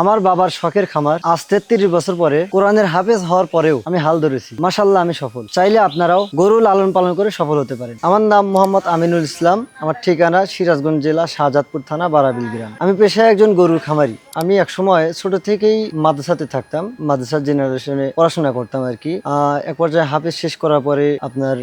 আমার বাবার শখের খামার আজ তেত্রিশ বছর পরে কোরআনের হাফেজ হওয়ার পরেও আমি হাল ধরেছি। মাসাল্লাহ আমি সফল। চাইলে আপনারাও গরু লালন পালন করে সফল হতে পারেন। আমার নাম মোহাম্মদ আমিনুল ইসলাম। আমার ঠিকানা সিরাজগঞ্জ জেলা শাহজাদপুর থানা বারাবিল গ্রাম। আমি পেশায় একজন গরুর খামারি। আমি এক সময় ছোট থেকেই মাদ্রাসাতে থাকতাম। মাদ্রাসার জেনারেশনে পড়াশোনা করতাম আর কি। এক পর্যায়ে হাফেজ শেষ করার পরে আপনার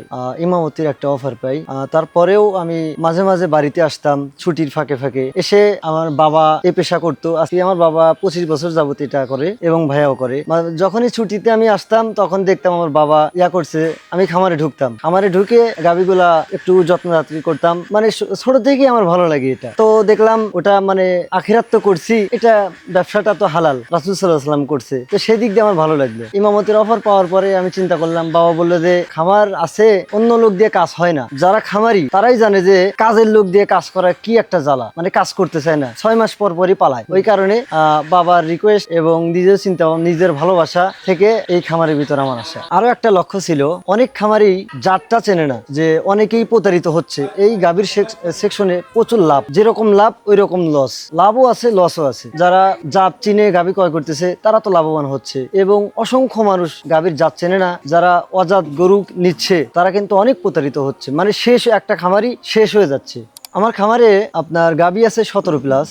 ইমামতির একটা অফার পাই। তারপরেও আমি মাঝে মাঝে বাড়িতে আসতাম। ছুটির ফাঁকে ফাঁকে এসে আমার বাবা এ পেশা করতো। আজকে আমার বাবা পঁচিশ বছর যাবত এটা করে এবং ভাইয়াও করে। যখনই ছুটিতে আমি আসতাম, তখন দেখতাম আমার বাবা ইয়া করছে, আমি খামারে ঢুকতাম। খামারে ঢুকে গাবিগুলা একটু যত্ন রাত্রি করতাম। মানে ছোট থেকেই আমার ভালো লাগে এটা। তো দেখলাম ওটা মানে আখিরাত তো করছি, এটা ব্যবসাটা তো হালাল, রাসুল সাল্লাম করছে। তো সেই দিক দিয়ে আমার ভালো লাগল। ইমামতের অফার পাওয়ার পরে আমি চিন্তা করলাম, বাবা বলল যে, খামার আছে, অন্য লোক দিয়ে কাজ হয় না। যারা খামারি, তারাই জানে যে, কাজের লোক দিয়ে কাজ করা কি একটা জ্বালা। মানে কাজ করতে চায় না, ছয় মাস পর পরই পালায়। ওই কারণে বাবার রিকোয়েস্ট এবং নিজের চিন্তা নিজের ভালোবাসা থেকে এই খামারের ভিতর আমার আসা। আরও একটা লক্ষ্য ছিল, অনেক খামারি জাতটা চেনে না, যে অনেকেই প্রতারিত হচ্ছে। এই গাভীর সেকশনে প্রচুর লাভ, যেরকম লাভ ওই রকম লস লাভও আছে লসও আছে। যারা জাত চিনে গাভী ক্রয় করতেছে, তারা তো লাভবান হচ্ছে। এবং অসংখ্য মানুষ গাভীর জাত চেনে না, যারা অজাত গরু নিচ্ছে, তারা কিন্তু অনেক প্রতারিত হচ্ছে। মানে শেষ একটা খামারই শেষ হয়ে যাচ্ছে। আমার খামারে আপনার গাবি আছে সতেরো প্লাস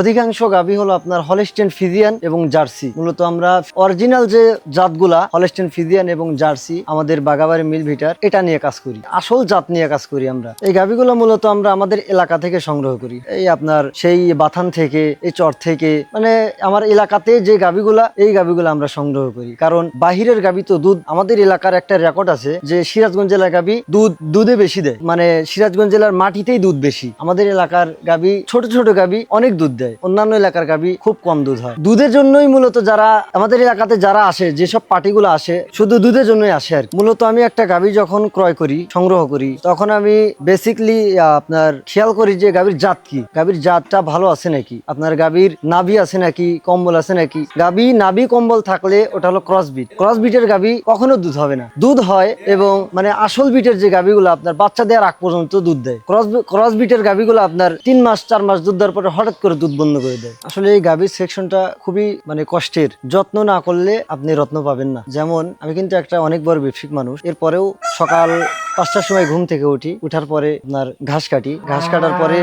অধিকাংশ গাবি হলো আপনার হলেস্টেন ফিজিয়ান এবং জার্সি মূলত আমরা অরিজিনাল যে জাতগুলা হলেস্টেন ফিজিয়ান এবং জার্সি আমাদের বাগাবাড়ি মিল ভিটার, এটা নিয়ে কাজ করি। আসল জাত নিয়ে কাজ করি আমরা। এই গাবিগুলো মূলত আমরা আমাদের এলাকা থেকে সংগ্রহ করি। এই আপনার সেই বাথান থেকে, এই চর থেকে মানে আমার এলাকাতে যে গাবিগুলা এই গাবিগুলো আমরা সংগ্রহ করি। কারণ বাহিরের গাবি তো দুধ, আমাদের এলাকার একটা রেকর্ড আছে যে সিরাজগঞ্জ জেলার গাবি দুধ, দুধে বেশি দেয়। মানে সিরাজগঞ্জ জেলার মাটিতেই দুধ বেশি। আমাদের এলাকার গাবি, ছোট ছোট গাবি অনেক দুধ দেয়। অন্যান্য এলাকার গাবি খুব কম দুধ হয়। দুধের জন্যই মূলত যারা, আমাদের এলাকাতে যারা আসে, যেসব পার্টিগুলো আসে, শুধু দুধের জন্যই আসে আর মূলত আমি একটা গাবি যখন ক্রয় করি, সংগ্রহ করি, তখন আমি বেসিকলি আপনার খেয়াল করি যে গাবির জাত কি। গাবির জাতটা ভালো আছে নাকি? আপনার গাবির নাভি আছে নাকি? কম্বল আছে নাকি? গাবি নাভি কম্বল থাকলে ওটা হলো ক্রস বিট ক্রস বিটের গাবি কখনো দুধ হবে না। দুধ হয় এবং মানে আসল বিটের যে গাবিগুলো আপনার বাচ্চা দেওয়ার আগ পর্যন্ত দুধ দেয়। ক্রস ক্রস বিটের গাভিগুলো আপনার তিন মাস, চার মাস দুধ দেওয়ার পরে হঠাৎ করে দুধ বন্ধ করে দেয়। আসলে এই গাভির সেকশনটা খুবই মানে কষ্টের। যত্ন না করলে আপনি রত্ন পাবেন না। যেমন, আমি কিন্তু একটা অনেক বড় ব্যবসায়িক মানুষ। এরপরেও সকাল পাঁচটার সময় ঘুম থেকে উঠি। উঠার পরে আপনার ঘাস কাটি। ঘাস কাটার পরে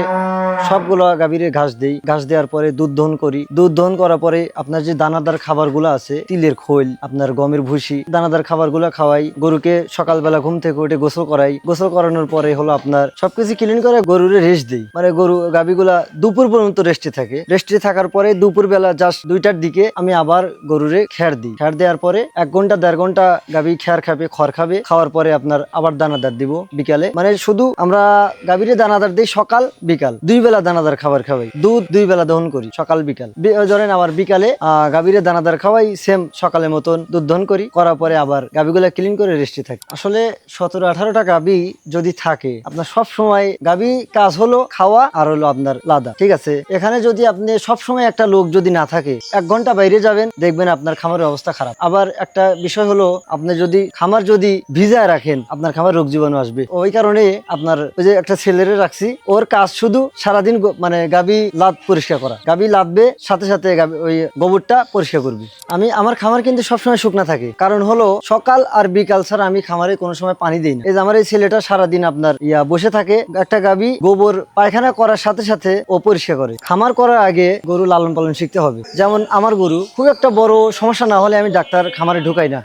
সবগুলো গাভীরে ঘাস দেই। ঘাস দেওয়ার পরে দুধ দহন করি। দুধ দহন করার পরে আপনার যে দানাদার খাবার খাবারগুলো আছে, তিলের খোল, আপনার গমের ভুসি, দানাদার খাবার খাবারগুলো খাওয়াই, গরুকে সকালবেলা ঘুম থেকে উঠে গোসল করাই। গোসল করানোর পরে হলো আপনার সবকিছু ক্লিন করে গরুরে রেস্ট দিই। মানে গরু, গাভীগুলা দুপুর পর্যন্ত রেস্টে থাকে। রেস্টে থাকার পরে দুপুর বেলা জাস্ট দুইটার দিকে আমি আবার গরুরে খ্যার দিই। খ্যার দেওয়ার পরে এক ঘণ্টা, দেড় ঘণ্টা গাভী খ্যার খাবে, খড় খাবে। খাওয়ার পরে আপনার আবার দানাদার দিব বিকালে। মানে শুধু আমরা গাভীরে দানাদার দিই সকাল, বিকাল। দুই বেলা দানাদার খাবার খাওয়াই। দুধ দুই বেলা দহন করি, সকাল, বিকাল। ধরেন আবার বিকালে গাভীরে দানাদার খাওয়াই সেম সকালের মতন দুধ দহন করি। করার পরে আবার গাভীগুলা ক্লিন করে রেস্টে থাকি। আসলে সতেরো আঠারোটা গাভী যদি থাকে, আপনার সব সময় গাভী কাজ হলো খাওয়া আর হলো আপনার লাদা, ঠিক আছে? এখানে যদি আপনি সব সময় একটা লোক যদি না থাকে, এক ঘণ্টা বাইরে যাবেন, দেখবেন আপনার খামারের অবস্থা খারাপ। আবার একটা বিষয় হলো, আপনি যদি খামার যদি ভিজায় রাখেন, আপনার খামার রোগ জীবাণু আসবে। ওই কারণে আপনার ওই যে একটা ছেলেরে রাখছি, ওর কাজ শুধু সারাদিন মানে গাবি লাদ পরিষ্কার করা। গাবি লাদবে সাথে সাথে ওই গোবরটা পরিষ্কার করবি। আমি, আমার খামার কিন্তু সবসময় শুকনা থাকে। কারণ হলো, সকাল আর বিকাল ছাড়া আমি খামারে কোনো সময় পানি দিই না। এই যে আমার এই ছেলেটা সারাদিন আপনার ইয়া বসে থাকে, একটা গাবি গোবর পায়খানা করার সাথে সাথে ও পরিষ্কার করে। খামার করার আগে গরু লালন পালন শিখতে হবে। যেমন আমার গরু, খুব একটা বড় সমস্যা না হলে আমি ডাক্তার খামারে ঢুকাই না।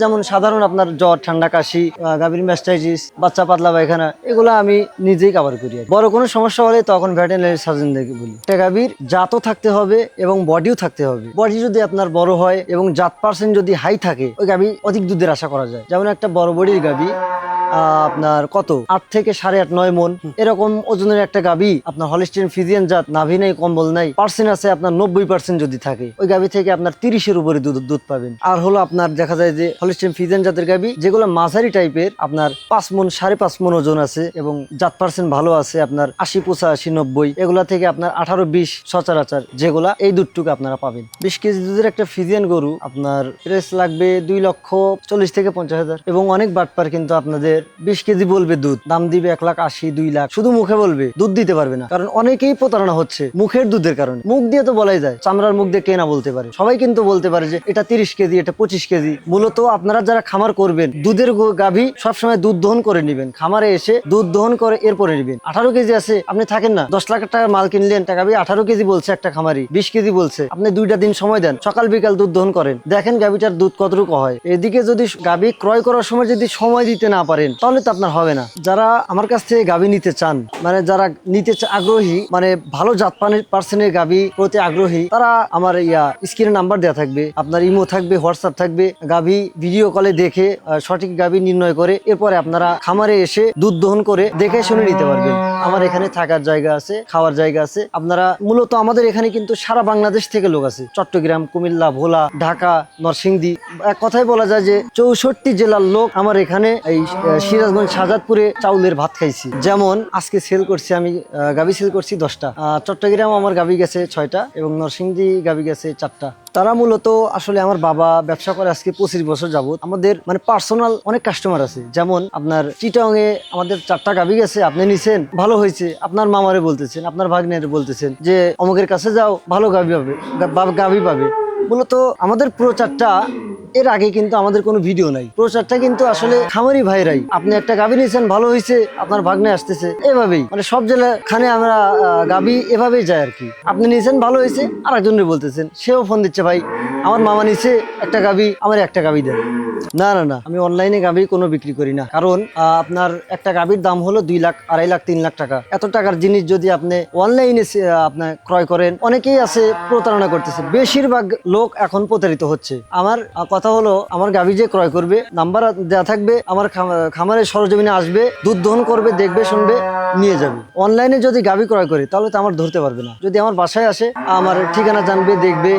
যেমন সাধারণ আপনার জ্বর, ঠান্ডা, কাশি গাভীর ম্যাস্টাইটিস বাচ্চা পাতলা পায়খানা, এগুলো আমি নিজেই কাভার করি বড় কোনো সমস্যা হলে তখন ভেটেরিনারি সার্জন দেখে বলি। গাভীর জাতও থাকতে হবে এবং বডিও থাকতে হবে। বডি যদি আপনার বড় হয় এবং জাত পার্সেন্ট যদি হাই থাকে, ওই গাভী অধিক দুধের আশা করা যায়। যেমন একটা বড় বডির গাভী আপনার কত? আট থেকে সাড়ে আট নয় মন। এরকম ওজনের একটা গাভী আপনার হলিস্টিন ফিজিয়ান জাত নাভি নেই কম্বল নাই পার্সেন্ট আছে আপনার নব্বই পার্সেন্ট যদি থাকে ওই গাভী থেকে আপনার তিরিশের উপরে দুধ দুধ পাবেন। আর হলো আপনার দেখা যায় যে হলিস্টিন ফিজিয়ান জাতের গাবি যেগুলো মাঝারি টাইপের আপনার পাঁচ মন সাড়ে পাঁচ মন ওজন আছে এবং জাত পার্সেন্ট ভালো আছে আপনার আশি পঁচাশি নব্বই এগুলা থেকে আপনার আঠারো বিশ সচরাচর যেগুলা এই দুধটুকু আপনারা পাবেন। বিশ কেজি দুধের একটা ফিজিয়ান গরু আপনার প্রেস লাগবে দুই লক্ষ চল্লিশ থেকে পঞ্চাশ হাজার। এবং অনেক বাটপার কিন্তু আপনাদের বিশ কেজি বলবে দুধ, দাম দিবে এক লাখ আশি, দুই লাখ। শুধু মুখে বলবে, দুধ দিতে পারবে না। কারণ অনেকেই প্রতারণা হচ্ছে মুখের দুধের কারণে। মুখ দিয়ে তো বলাই যায়, চামড়ার মুখ দিয়ে কে না বলতে পারে। সবাই কিন্তু বলতে পারে যে এটা তিরিশ কেজি, এটা পঁচিশ কেজি। মূলত আপনারা যারা খামার করবেন, দুধের গাভী সবসময় দুধ দহন করে নেবেন। খামারে এসে দুধ দহন করে এরপরে নেবেন। আঠারো কেজি আছে, আপনি থাকেন না। দশ লাখ টাকা মাল কিনলেন, টাকা আঠারো কেজি বলছে একটা খামারি, বিশ কেজি বলছে। আপনি দুইটা দিন সময় দেন, সকাল বিকাল দুধ দহন করেন। দেখেন গাভীটার দুধ কতটুকু হয়। এদিকে যদি গাভী ক্রয় করার সময় যদি সময় দিতে না পারেন তাহলে তো আপনার হবে না। যারা আমার কাছ থেকে গাভী নিতে চান মানে যারা নিতে আগ্রহী মানে ভালো জাত পার্সনের গাভী প্রতি আগ্রহী, তারা আমার ইয়া স্ক্রিনে নাম্বার দেওয়া থাকবে, আপনার ইমো থাকবে, হোয়াটসঅ্যাপ থাকবে, গাভী ভিডিও কলে দেখে সঠিক গাভী নির্ণয় করে, এরপরে আপনারা খামারে এসে দুধ দহন করে দেখে শুনে নিতে পারবেন। আমার এখানে থাকার জায়গা আছে, খাওয়ার জায়গা আছে। আপনারা মূলত আমাদের এখানে কিন্তু সারা বাংলাদেশ থেকে লোক আছে। চট্টগ্রাম, কুমিল্লা, ভোলা, ঢাকা, নরসিংদী। এক কথাই বলা যায় যে চৌষট্টি জেলার লোক আমার এখানে এই সিরাজগঞ্জ শাহজাদপুরে চাউলের ভাত খাইছি। যেমন আজকে সেল করছি আমি গাভী সেল করছি দশটা। চট্টগ্রাম আমার গাভী গেছে ছয়টা এবং নরসিংদী গাভী গেছে চারটা। তারা মূলত আসলে আমার বাবা ব্যবসা করে আজকে পঁচিশ বছর যাবত আমাদের মানে পার্সোনাল অনেক কাস্টমার আছে। যেমন আপনার চিটং এ আমাদের চারটা গাভী গেছে, আপনি নিছেন, ভালো হয়েছে। আপনার মামারে বলতেছেন, আপনার ভাগ্নের বলতেছেন যে, অমুকের কাছে যাও, ভালো গাভী পাবে গা- গাভী পাবে। মূলত আমাদের প্রচারটা এর আগে কিন্তু আমাদের কোনো ভিডিও নাই। প্রচারটা কিন্তু আসলে খামারি ভাইরাই। আপনি একটা গাভী নিয়েছেন ভালো হয়েছে আপনার ভাগ্নে আসতেছে, এভাবেই। মানে সব জেলা খানে আমরা গাভী এভাবেই যায় আর কি। আপনি নিয়েছেন ভালো হয়েছে আর একজনের বলতেছেন, সেও ফোন দিচ্ছে, ভাই, আমার মামা নিছে একটা গাভী, আমার একটা গাভী দেন। না না না, আমি অনলাইনে গাভী কোনো বিক্রি করি না। কারণ আপনার একটা গাভীর দাম হলো দুই লাখ, আড়াই লাখ, তিন লাখ টাকা। এত টাকার জিনিস যদি আপনি অনলাইনে আপনার ক্রয় করেন, অনেকেই আছে প্রতারণা করতেছে। বেশিরভাগ লোক এখন প্রতারিত হচ্ছে। আমার কথা হলো, আমার গাভী যে ক্রয় করবে, নাম্বার দেওয়া থাকবে, আমার খামা- খামারের সরজমিনে আসবে, দুধ দহন করবে, দেখবে, শুনবে, নিয়ে যাবে। অনলাইনে যদি গাভী ক্রয় করি, তাহলে তো আমার ধরতে পারবে না। যদি আমার বাসায় আসে, আমার ঠিকানা জানবে, দেখবে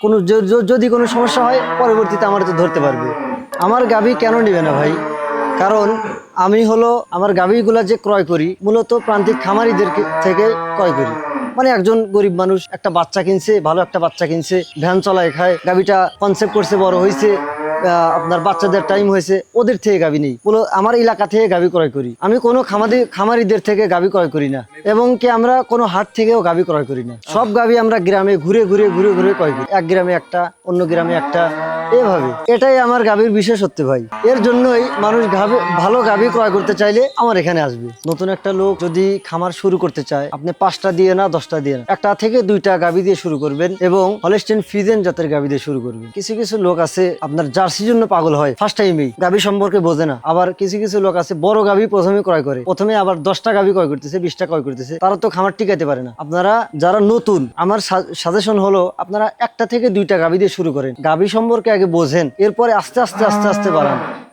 কোনো যদি কোনো সমস্যা হয়, পরবর্তীতে আমার তো ধরতে পারবে। আমার গাভী কেন নেবে না ভাই? কারণ আমি হলো, আমার গাভীগুলা যে ক্রয় করি, মূলত প্রান্তিক খামারিদের থেকে ক্রয় করি। মানে একজন গরিব মানুষ একটা বাচ্চা কিনছে, ভালো একটা বাচ্চা কিনছে, ভ্যান চলায় খায়, গাভীটা কনসেপ্ট করছে বড় হয়েছে আপনার বাচ্চাদের টাইম হয়েছে ওদের থেকে গাভী নেই। পুরো আমার এলাকা থেকে গাভী ক্রয় করি। আমি কোনো খামারি, খামারিদের থেকে গাভী ক্রয় করি না। এবং কি আমরা কোনো হাট থেকেও গাভী ক্রয় করি না। সব গাভী আমরা গ্রামে ঘুরে ঘুরে ঘুরে ঘুরে ক্রয় করি। এক গ্রামে একটা, অন্য গ্রামে একটা। এভাবে। এটাই আমার গাভীর বিশেষত্ব ভাই। এর জন্যই মানুষ গাভী, ভালো গাভী ক্রয় করতে চাইলে আমার এখানে আসবে। নতুন একটা লোক যদি খামার শুরু করতে চায়, আপনি পাঁচটা দিয়ে না, দশটা দিয়ে না, একটা থেকে দুইটা গাভী দিয়ে শুরু করবেন এবং হলেস্টেন ফিজেন জাতের গাভী দিয়ে শুরু করবেন। কিছু কিছু লোক আছে, আপনার জার্সির জন্য পাগল হয় ফার্স্ট টাইমেই গাভী সম্পর্কে বোঝে না। আবার কিছু কিছু লোক আছে, বড় গাভী প্রথমে ক্রয় করে। প্রথমে আবার দশটা গাভী ক্রয় করতেছে, বিশটা ক্রয় করতেছে। তারা তো খামার টিকাইতে পারে না। আপনারা যারা নতুন, আমার সাজেশন হলো, আপনারা একটা থেকে দুইটা গাভী দিয়ে শুরু করেন। গাভী সম্পর্কে আগে বোঝেন এরপরে আস্তে আস্তে আস্তে আস্তে বাড়ান।